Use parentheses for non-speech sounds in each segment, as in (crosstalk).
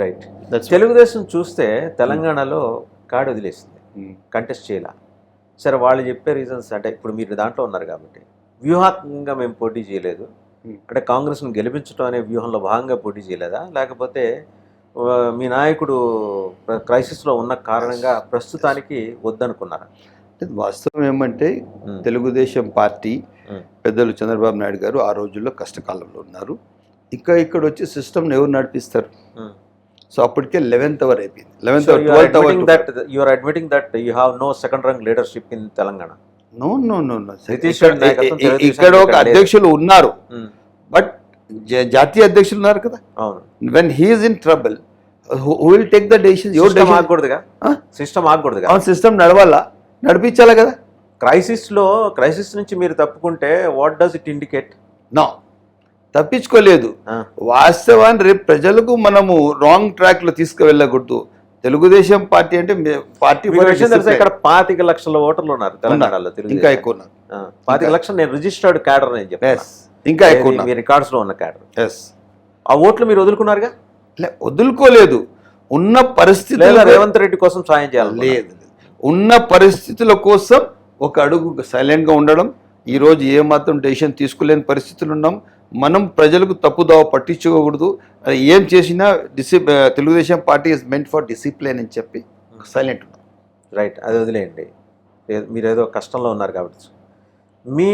Right Telugu Desam చూస్తే తెలంగాణలో కాడు వదిలేసింది. Hmm. కంటెస్ట్ చేయాల. సరే వాళ్ళు చెప్పే రీజన్స్ అంటే ఇప్పుడు మీరు దాంట్లో ఉన్నారు కాబట్టి. వ్యూహాత్మకంగా మేము పోటీ చేయలేదు. Hmm. అంటే కాంగ్రెస్ను గెలిపించడం అనే వ్యూహంలో భాగంగా పోటీ చేయలేదా? లేకపోతే మీ నాయకుడు క్రైసిస్లో ఉన్న కారణంగా ప్రస్తుతానికి వద్దనుకున్నారా? అంటే వాస్తవం ఏమంటే Hmm. Telugu Desam party Hmm. పెద్దలు చంద్రబాబు నాయుడు గారు ఆ రోజుల్లో కష్టకాలంలో ఉన్నారు. ఇంకా ఇక్కడ వచ్చి సిస్టమ్ని ఎవరు నడిపిస్తారు? Hmm. సో అప్పటికే లెవెన్త్ అవర్ అయిపోయింది. Eleventh hour twelfth hour that you are admitting that you have no second rank leadership in Telangana no no no no ఇక్కడ ఒక. అధ్యక్షులు ఉన్నారు. Hmm. బట్ జాతీయ అధ్యక్షులు ఉన్నారు కదా? అవును. When he's in trouble who will take the decision ఎవరు డెసిషన్ ఆగకూడదుగా? సిస్టమ్ ఆగకూడదుగా? అవును సిస్టమ్ నడవాలా? నడిపించాలా కదా? క్రైసిస్లో క్రైసిస్ నుంచి మీరు తప్పుకుంటే what does it indicate no తప్పించుకోలేదు. వాస్తవాన్ని రేపు ప్రజలకు మనము రాంగ్ ట్రాక్లో తీసుకువెళ్ళకూడదు. తెలుగుదేశం పార్టీ అంటే పార్టీ. ఇక్కడ పాతిక లక్షల ఓటర్లు ఉన్నారు తెలంగాణలో. ఇంకా ఎక్కువ ఉన్నారు. పాతిక లక్షలు నేను రిజిస్టర్డ్ క్యాడర్ అని చెప్పి ఎస్ ఇంకా ఎక్కువ మీ రికార్డ్స్లో ఉన్న క్యాడర్ ఎస్ ఆ ఓట్లు మీరు వదులుకున్నారుగా? వదులుకోలేదు. ఉన్న పరిస్థితి రేవంత్ రెడ్డి కోసం సాయం చేయాలి లేదు ఉన్న పరిస్థితుల కోసం ఒక అడుగు సైలెంట్గా ఉండడం. ఈ రోజు ఏ మాత్రం డెసిషన్ తీసుకోలేని పరిస్థితులు ఉన్నాం మనం ప్రజలకు తప్పుదావ పట్టించుకోకూడదు. అది ఏం చేసినా DC Telugu Desam party is meant for discipline అని చెప్పి సైలెంట్ ఉన్నాం రైట్ అది వదిలేయండి. మీరు ఏదో కష్టంలో ఉన్నారు కాబట్టి. మీ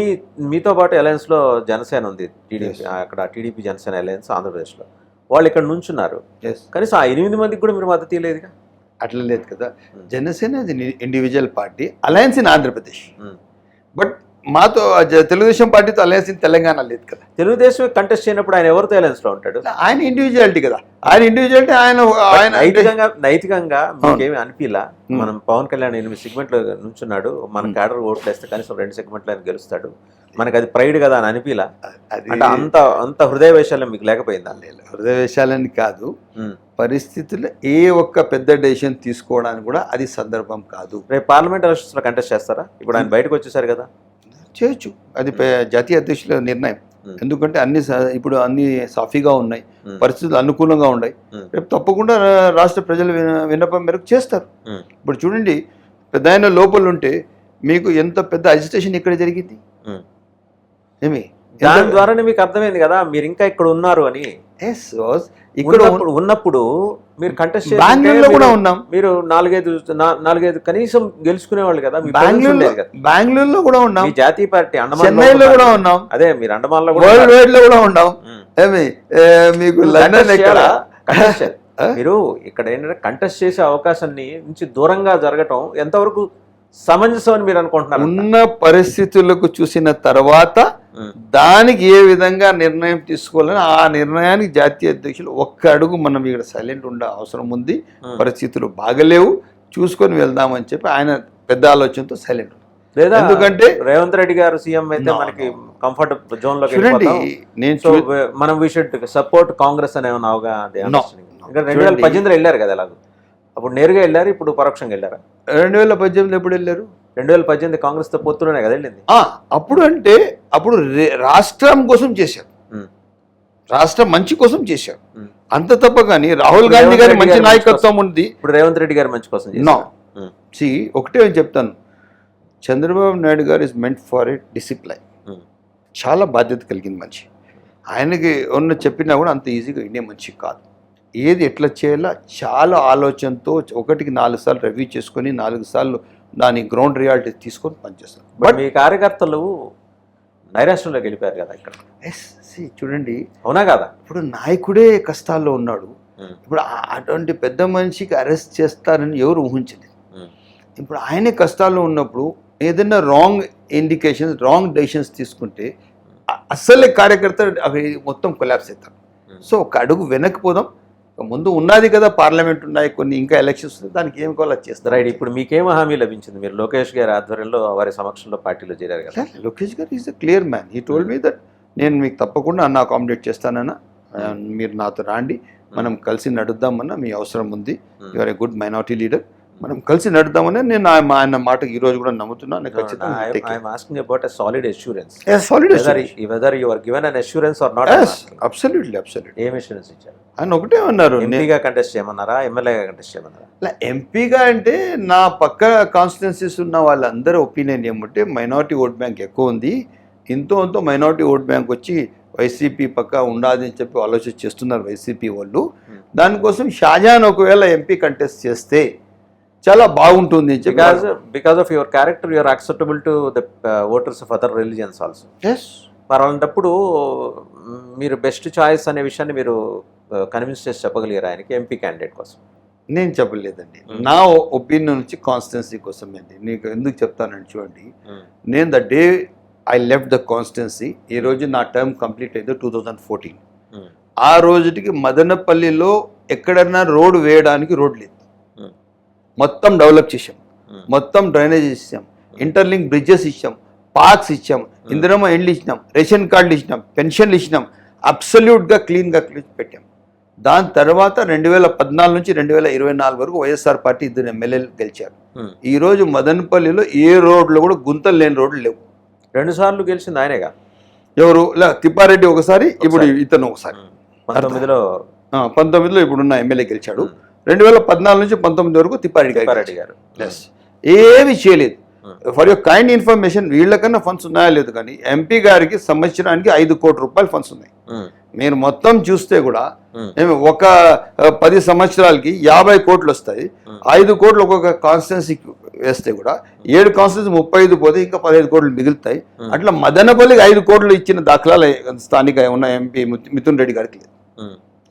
మీతో పాటు అలయన్స్లో జనసేన ఉంది. టీడీపీ. అక్కడ టీడీపీ జనసేన అలయన్స్ ఆంధ్రప్రదేశ్లో. వాళ్ళు ఇక్కడ నుంచున్నారు. ఎస్ కనీసం ఆ ఎనిమిది మందికి కూడా మీరు మద్దతు ఇవ్వలేదుగా? అట్లా లేదు కదా. Janasena individual party alliance in Andhra Pradesh. Hmm. But మాతో తెలుగుదేశం పార్టీతో అలయన్స్ ఇన్ తెలంగాణ లేదు కదా. తెలుగుదేశం కంటెస్ట్ చేయనప్పుడు ఆయన ఎవరితో అలయన్స్లో ఉంటాడు? ఆయన ఇండివిజువాలిటీ కదా. ఆయన ఇండివిజువాలిటీ ఆయన ఆయన నైతికంగా నైతికంగా మీకేమి అనిపిలా. మనం పవన్ కళ్యాణ్ ఎనిమిది సెగ్మెంట్లు నుంచున్నాడు మన. క్యాడర్ ఓట్లు వేస్తే కనీసం రెండు సెగ్మెంట్లు ఆయన గెలుస్తాడు. మనకి అది ప్రైడ్ కదా అని అనిపిలా? అంటే అంత అంత హృదయ వైశాల్యం మీకు లేకపోయిందా? లేదు, హృదయవేశాలని కాదు. పరిస్థితుల్లో ఏ ఒక్క పెద్ద డెసిషన్ తీసుకోవడానికి కూడా అది సందర్భం కాదు. రేపు పార్లమెంట్ ఎలక్షన్స్లో కంటెస్ట్ చేస్తారా? ఇప్పుడు ఆయన బయటకు వచ్చేసారు కదా. చేయొచ్చు అది జాతీయ అధ్యక్షుల నిర్ణయం. ఎందుకంటే అన్ని ఇప్పుడు అన్ని సాఫీగా ఉన్నాయి. పరిస్థితులు అనుకూలంగా ఉన్నాయి. రేపు తప్పకుండా రాష్ట్ర ప్రజల విన- విన్నపం మేరకు చేస్తారు. ఇప్పుడు చూడండి పెద్ద ఆయన లోపల ఉంటే మీకు ఎంత పెద్ద అజిటేషన్ ఇక్కడ జరిగింది. ఏమి దాని ద్వారానే మీకు అర్థమైంది కదా మీరు ఇంకా ఇక్కడ ఉన్నారు అని ఎస్ ఇక్కడ ఉన్నప్పుడు మీరు కంటెస్ట్ బెంగళూరులో కూడా ఉన్నాం. మీరు నాలుగైదు నాలుగైదు కనీసం గెలుచుకునేవాళ్ళు కదా మీ presence బెంగళూరులో కదా. బెంగళూరులో కూడా ఉన్నాం. మీ జాతీయ పార్టీ అండమాన్ చెన్నైలో కూడా ఉన్నాం. అదే మీరు అండమాన్లో కూడా వరల్డ్. వైడ్లో కూడా ఉన్నాం. ఏమి? మీకు లండన్ ఎక్కడ? (laughs) మీరు ఇక్కడ ఏంటంటే కంటెస్ట్ చేసే అవకాశాన్ని నుంచి దూరంగా జరగటం ఎంతవరకు సమంజసం అని మీరు అనుకుంటున్నారు ఉన్న పరిస్థితులకు చూసిన తర్వాత. దానికి ఏ విధంగా నిర్ణయం తీసుకోవాలని ఆ నిర్ణయానికి జాతీయ అధ్యక్షులు ఒక్క అడుగు మనం ఇక్కడ సైలెంట్ ఉండే అవసరం ఉంది. పరిస్థితులు బాగలేవు. చూసుకొని వెళ్దామని చెప్పి ఆయన పెద్ద ఆలోచనతో సైలెంట్ లేదా ఎందుకంటే రేవంత్ రెడ్డి గారు సీఎం అయితే మనకి. కంఫర్ట్ జోన్లోకి చూడండి నేను మనం వీ షుడ్ సపోర్ట్ కాంగ్రెస్ అనే అవగా రెండు వేల. పద్దెనిమిదిలో వెళ్ళారు కదా ఎలాగో? అప్పుడు నేరుగా వెళ్ళారు ఇప్పుడు పరోక్షంగా వెళ్ళారా? రెండు వేల పద్దెనిమిది ఎప్పుడు వెళ్ళారు? రెండు వేల పద్దెనిమిది కాంగ్రెస్తో పొత్తులోనే కదా వెళ్ళింది? అప్పుడు అంటే అప్పుడు రాష్ట్రం కోసం చేశారు. రాష్ట్రం మంచి కోసం చేశారు. అంత తప్ప కానీ రాహుల్ గాంధీ గారి మంచి మంచి నాయకత్వం ఉంది. ఇప్పుడు రేవంత్ రెడ్డి గారు మంచి కోసం నో. సి ఒకటే నేను చెప్తాను. Chandrababu Naidu garu is meant for it discipline. చాలా బాధ్యత కలిగిన మనిషి. ఆయనకి ఉన్న చెప్పినా కూడా అంత ఈజీగా ఇండే మనిషి కాదు. ఏది ఎట్లా చేయాలో? చాలా ఆలోచనతో ఒకటికి నాలుగు సార్లు రివ్యూ చేసుకొని నాలుగు సార్లు దాని గ్రౌండ్ రియాలిటీ తీసుకొని పనిచేస్తారు. బట్ మీ కార్యకర్తలు నైరాశ్యంలోకి వెళ్ళిపోయారు కదా ఇక్కడ. ఎస్ సి చూడండి. అవునా కదా? ఇప్పుడు నాయకుడే కష్టాల్లో ఉన్నాడు. ఇప్పుడు అటువంటి పెద్ద మనిషికి అరెస్ట్ చేస్తారని ఎవరు ఊహించలేదు. ఇప్పుడు ఆయనే కష్టాల్లో ఉన్నప్పుడు ఏదైనా రాంగ్ ఇండికేషన్స్ రాంగ్ డెసిషన్స్ తీసుకుంటే అస్సలే కార్యకర్త అవి మొత్తం కొలాప్స్ అవుతారు. సో ఒక అడుగు వెనక్కి పోదాం. ముందు ఉన్నది కదా పార్లమెంట్ ఉన్నాయి కొన్ని ఇంకా ఎలక్షన్స్ ఉన్నాయి, దానికి ఏం కావాలో చేస్తారు? రైట్ ఇప్పుడు మీకేం హామీ లభించింది? మీరు లోకేష్ గారి ఆధ్వర్యంలో వారి సమక్షంలో పార్టీలో చేరారు కదా. Lokesh garu is a clear man he told me that నేను మీకు తప్పకుండా అన్న అకామిడేట్ చేస్తానన్నా. ఆ, మీరు నాతో రాండి మనం కలిసి నడుద్దామన్నా మీ అవసరం ఉంది. ఉమ్. You are a good minority leader మనం కలిసి నడుద్దామని నేను ఆయన మాటకు ఈ రోజు కూడా నమ్ముతున్నాను ఖచ్చితంగా solid assurance solid whether you are given an assurance or not absolutely ఏం అష్యూరెన్స్ ఇచ్చారు? ఆయన ఒకటే అన్నారు. ఎంపీగా కంటెస్ట్ చేయమన్నారా? ఎమ్మెల్యేగా కంటెస్ట్ చేయమన్నారా? ఎంపీగా అంటే నా పక్క కాన్స్టిట్యున్సీస్ ఉన్న వాళ్ళందరి ఒపీనియన్ ఏమంటే మైనారిటీ ఓట్ బ్యాంక్ ఎక్కువ ఉంది. ఇంతో అంతో మైనారిటీ ఓట్ బ్యాంక్ వచ్చి వైసీపీ పక్క ఉండాలి అని చెప్పి ఆలోచన చేస్తున్నారు వైసీపీ వాళ్ళు. Hmm. దానికోసం షాజాన్ ఒకవేళ ఎంపీ కంటెస్ట్ చేస్తే చాలా బాగుంటుంది అని because because of your character you're acceptable to the voters of other religions also Yes. మరి అలాంటప్పుడు మీరు బెస్ట్ చాయిస్ అనే విషయాన్ని మీరు కన్విన్స్ చేసి చెప్పగలిగారు ఆయనకి ఎంపీ క్యాండిడేట్ కోసం? నేను చెప్పలేదండి. నా ఒపీనియన్ నుంచి కాన్స్టిట్యున్సీ కోసం అండి నీకు ఎందుకు చెప్తానండి చూడండి. నేను the day I left the constituency ఈ రోజు నా టర్మ్ కంప్లీట్ అయింది టూ థౌజండ్ ఫోర్టీన్ ఆ రోజుటికి మదనపల్లిలో ఎక్కడన్నా రోడ్ వేయడానికి రోడ్ లేదు. మొత్తం డెవలప్ చేసాం మొత్తం డ్రైనేజ్ ఇచ్చాం. ఇంటర్లింక్ బ్రిడ్జెస్ ఇచ్చాం. పార్క్స్ ఇచ్చాం. ఇందిరమ్మ ఇండ్లు ఇచ్చినాం. రేషన్ కార్డులు ఇచ్చినాం. పెన్షన్లు ఇచ్చినాం. అబ్సల్యూట్గా క్లీన్గా క్లీన్ పెట్టాం. దాని తర్వాత రెండు వేల పద్నాలుగు నుంచి రెండు వేల ఇరవై నాలుగు వరకు వైఎస్ఆర్ పార్టీ ఇద్దరు ఎమ్మెల్యేలు గెలిచారు. ఈ రోజు మదనపల్లిలో ఏ రోడ్లు కూడా గుంతలు లేని రోడ్లు లేవు. రెండు సార్లు గెలిచింది ఆయనేగా? ఎవరు? తిప్పారెడ్డి ఒకసారి ఇప్పుడు. ఇతను ఒకసారి. పంతొమ్మిదిలో పంతొమ్మిదిలో ఇప్పుడున్న ఎమ్మెల్యే గెలిచాడు. రెండు వేల పద్నాలుగు నుంచి పంతొమ్మిది వరకు తిప్పారెడ్డి గారు. గారు Yes. ఏమి చేయలేదు Hmm. For your kind information వీళ్ళకన్నా ఫండ్స్ ఉన్నాయా లేదు కానీ ఎంపీ గారికి సంవత్సరానికి ఐదు కోట్ల రూపాయలు ఫండ్స్ ఉన్నాయి మ్, మీరు మొత్తం చూస్తే కూడా ఏమి ఒక పది సంవత్సరాలకి యాభై కోట్లు వస్తాయి Hmm. ఐదు కోట్లు ఒక్కొక్క కాన్స్టిట్యున్సీకి వేస్తే కూడా ఏడు కాన్స్టిట్యున్సీ ముప్పై ఐదు పోతే ఇంకా పదహైదు కోట్లు మిగులుతాయి Hmm. అట్లా మదనపల్లికి ఐదు కోట్లు ఇచ్చిన దాఖలాలు స్థానిక ఉన్న ఎంపీ మిథున్ రెడ్డి గారికి లేదు.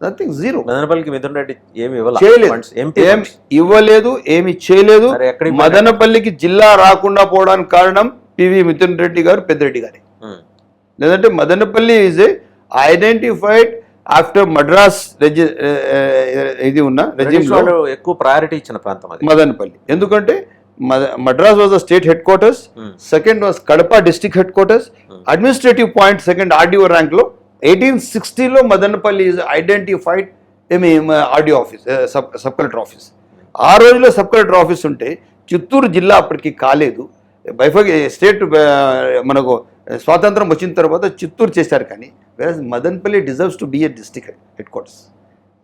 నథింగ్ జీరో మదనపల్లికి మిథున్ రెడ్డి ఏమి ఇవ్వాల? చేయలేదు. ఎంపీ ఏం ఇవ్వలేదు ఏమి చేయలేదు. మదనపల్లికి జిల్లా రాకుండా పోవడానికి కారణం పివి మిథున్ రెడ్డి గారు పెద్దిరెడ్డి గారి. లేదంటే Madanapalle is a identified after Madras రెజి ఇది ఉన్న ఎక్కువ ప్రయారిటీ ఇచ్చిన ప్రాంతం అది. మదనపల్లి. ఎందుకంటే మద Madras was the state headquarters second was Kadapa district headquarters. Administrative point second RDO ర్యాంక్లో eighteen సిక్స్టీలో మదనపల్లి ఈజ్ ఐడెంటిఫైడ్ ఏమి RDO office sub sub collector office. ఆ రోజులో సబ్ కలెక్టర్ ఆఫీస్ ఉంటే చిత్తూరు జిల్లా అప్పటికి కాలేదు. బైఫక్ స్టేట్ మనకు స్వాతంత్రం వచ్చిన తర్వాత చిత్తూరు చేశారు కానీ వేరే Madanapalle deserves to be a district headquarters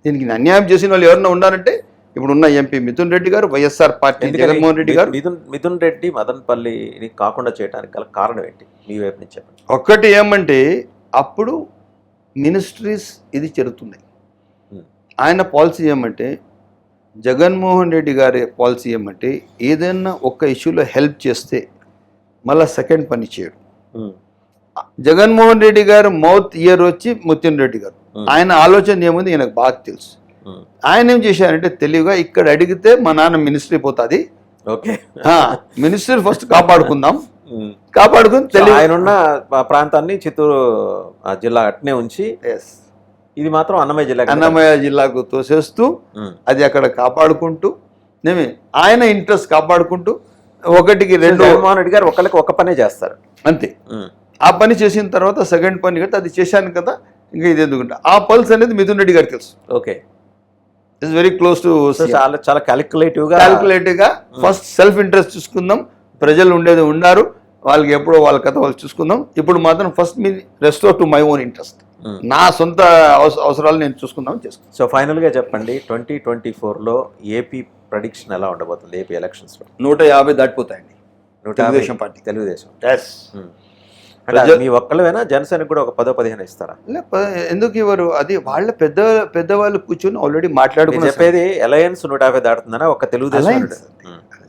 దీనికి అన్యాయం చేసిన వాళ్ళు ఎవరన్నా ఉన్నారంటే ఇప్పుడు ఉన్న ఎంపీ మిథున్ రెడ్డి గారు వైఎస్ఆర్ పార్టీ జగన్మోహన్ రెడ్డి గారు. మిథున్ మిథున్ రెడ్డి మదనపల్లిని కాకుండా చేయడానికి గల కారణం ఏంటి? మీ వైపు నుంచి చెప్పండి. ఒక్కటి ఏమంటే అప్పుడు మినిస్ట్రీస్ ఇది జరుగుతున్నాయి Hmm. ఆయన పాలసీ ఏమంటే జగన్మోహన్ రెడ్డి గారి పాలసీ ఏమంటే ఏదైనా ఒక్క ఇష్యూలో హెల్ప్ చేస్తే మళ్ళా సెకండ్ పని చేయడు. మ్, జగన్మోహన్ రెడ్డి గారు మౌత్ ఇయర్ వచ్చి ముత్యం రెడ్డి గారు. Hmm. ఆయన ఆలోచన ఏముంది? ఈయనకు బాగా తెలుసు. ఆయన ఏం చేశారంటే తెలివిగా ఇక్కడ అడిగితే మా నాన్న మినిస్ట్రీ పోతుంది. ఓకే మినిస్ట్రీ ఫస్ట్ కాపాడుకుందాం. (laughs) కాపాడుకుని ఆయన ఉన్న ప్రాంతాన్ని చిత్తూరు జిల్లా అట్నే ఉంచి. ఇది మాత్రం అన్నమయ్య జిల్లా అన్నమయ్య జిల్లాకు తోసేస్తూ అది అక్కడ కాపాడుకుంటూ నేమి ఆయన ఇంట్రెస్ట్ కాపాడుకుంటూ ఒకటికి రెండు జగన్మోహన్ రెడ్డి గారు ఒకరికి ఒక పనే చేస్తారు. అంతే. ఆ పని చేసిన తర్వాత సెకండ్ పని కదా అది చేశాను కదా ఇంకా ఇది ఎందుకుంటా? ఆ పల్స్ అనేది మిథున్ రెడ్డి గారికి తెలుసు. Okay. It's very close to చాలా చాలా క్యాలిక్యులేటివ్గా క్యాల్కులేటివ్గా ఫస్ట్ సెల్ఫ్ ఇంట్రెస్ట్ చూసుకుందాం. ప్రజలు ఉండేది ఉన్నారు. వాళ్ళకి ఎప్పుడో వాళ్ళ కథ వాళ్ళు చూసుకుందాం. ఇప్పుడు మాత్రం first me restore to my own interest. నా సొంత అవస- అవసరాలు నేను చూసుకుందాం చేసుకుందాం. సో ఫైనల్గా చెప్పండి. ట్వంటీ ట్వంటీ ఫోర్లో ఏపీ ప్రడిక్షన్ ఎలా ఉండబోతుంది? ఏపీ ఎలక్షన్స్లో. నూట యాభై దాటిపోతాయండి. తెలుగుదేశం పార్టీ. తెలుగుదేశం. ఎస్ మ్. అది మీ ఒక్కళ్ళవేనా? జనసేనకు కూడా ఒక పదో పదిహేను ఇస్తారా? ఎందుకు ఇవ్వరు? అది వాళ్ళ పెద్ద పెద్దవాళ్ళు కూర్చొని ఆల్రెడీ నేను మాట్లాడుకున్నారు చెప్పేది అలయన్స్ నూట యాభై దాటుతుందనా? ఒక Telugu Desam.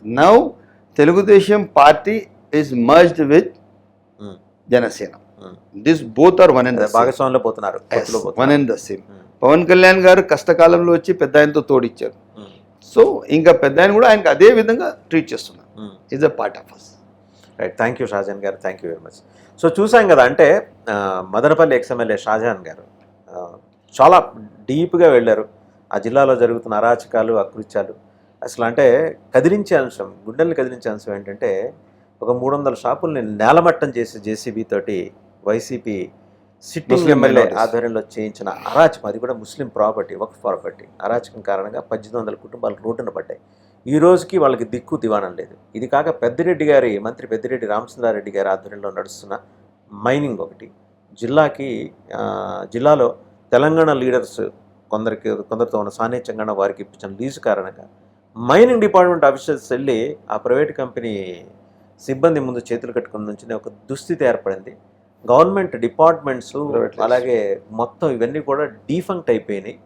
Now Telugu Desam party is merged with. Janasena. This both are one and అదే భాగస్వామ్యంలో పోతున్నారు one. And the same. Pawan Kalyan garu కష్టకాలంలో వచ్చి పెద్ద ఆయనతో తోడిచ్చారు. సో ఇంకా పెద్ద ఆయన కూడా ఆయనకు అదే విధంగా ట్రీట్ చేస్తున్నారు. Is a part of us right thank you Shahjahan garu thank you very much so చూసాం కదా అంటే మదనపల్లి ఎక్స్ఎమ్మెల్యే షాజహాన్ గారు చాలా డీప్గా వెళ్ళారు ఆ జిల్లాలో జరుగుతున్న అరాచకాలు అకృత్యాలు అసలు అంటే కదిలించే అంశం గుండెల్ని కదిలించే అంశం ఏంటంటే ఒక మూడు వందల షాపుల్ని నేలమట్టం చేసి జేసీబీ తోటి వైసీపీ సిట్టింగ్ ఎమ్మెల్యే. ఆధ్వర్యంలో చేయించిన అరాచకం అది కూడా ముస్లిం ప్రాపర్టీ ఒక ప్రాపర్టీ. అరాచకం కారణంగా పద్దెనిమిది వందల కుటుంబాలు రోడ్డున పడ్డాయి. ఈ రోజుకి వాళ్ళకి దిక్కు దివాణం లేదు. ఇది కాక పెద్దిరెడ్డి గారి మంత్రి పెద్దిరెడ్డి రామచంద్రారెడ్డి గారి ఆధ్వర్యంలో నడుస్తున్న మైనింగ్ ఒకటి. జిల్లాకి జిల్లాలో తెలంగాణ లీడర్స్ కొందరికి కొందరితో ఉన్న సాన్నిధ్యంగా వారికి ఇప్పించిన లీజు కారణంగా మైనింగ్ డిపార్ట్మెంట్ ఆఫీసర్స్ వెళ్ళి ఆ ప్రైవేట్ కంపెనీ సిబ్బంది ముందు చేతులు కట్టుకుని నుంచి ఒక దుస్థితి ఏర్పడింది. Government departments. అలాగే మొత్తం ఇవన్నీ కూడా డీఫంక్ట్ అయిపోయినాయి.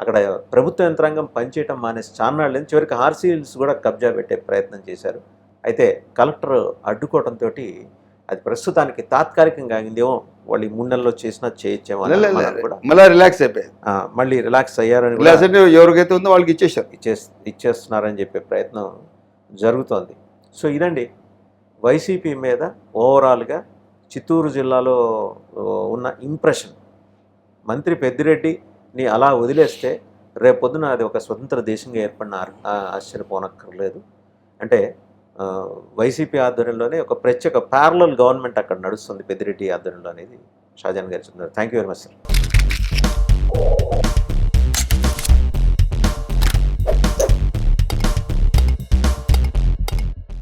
అక్కడ ప్రభుత్వ యంత్రాంగం పనిచేయటం మానేసి చాన్నాళ్ళు చివరికి ఆర్సీఎల్స్ కూడా కబ్జా పెట్టే ప్రయత్నం చేశారు. అయితే కలెక్టర్ అడ్డుకోవడంతో అది ప్రస్తుతానికి తాత్కాలికంగా ఆగిందేమో వాళ్ళు ఈ మూడు నెలల్లో చేసినా చేయొచ్చేమో మళ్ళీ రిలాక్స్ అయిపోయింది. మళ్ళీ రిలాక్స్ అయ్యారని కూడా రిలాక్స్ అంటే ఎవరికైతే ఉందో వాళ్ళకి ఇచ్చేసారు. ఇచ్చేస్ ఇచ్చేస్తున్నారని చెప్పే ప్రయత్నం జరుగుతోంది. సో ఇదండి. వైసీపీ మీద ఓవరాల్గా చిత్తూరు జిల్లాలో ఉన్న ఇంప్రెషన్. మంత్రి పెద్దిరెడ్డిని అలా వదిలేస్తే రేపొద్దున అది ఒక స్వతంత్ర దేశంగా ఏర్పడిన ఆ- ఆశ్చర్యపోనక్కర్లేదు. అంటే వైసీపీ ఆధ్వర్యంలోనే ఒక ప్రత్యేక ప్యారలల్ గవర్నమెంట్ అక్కడ నడుస్తుంది పెద్దిరెడ్డి ఆధ్వర్యంలో అనేది షాజాన్ గారు చెప్తున్నారు. Thank you very much sir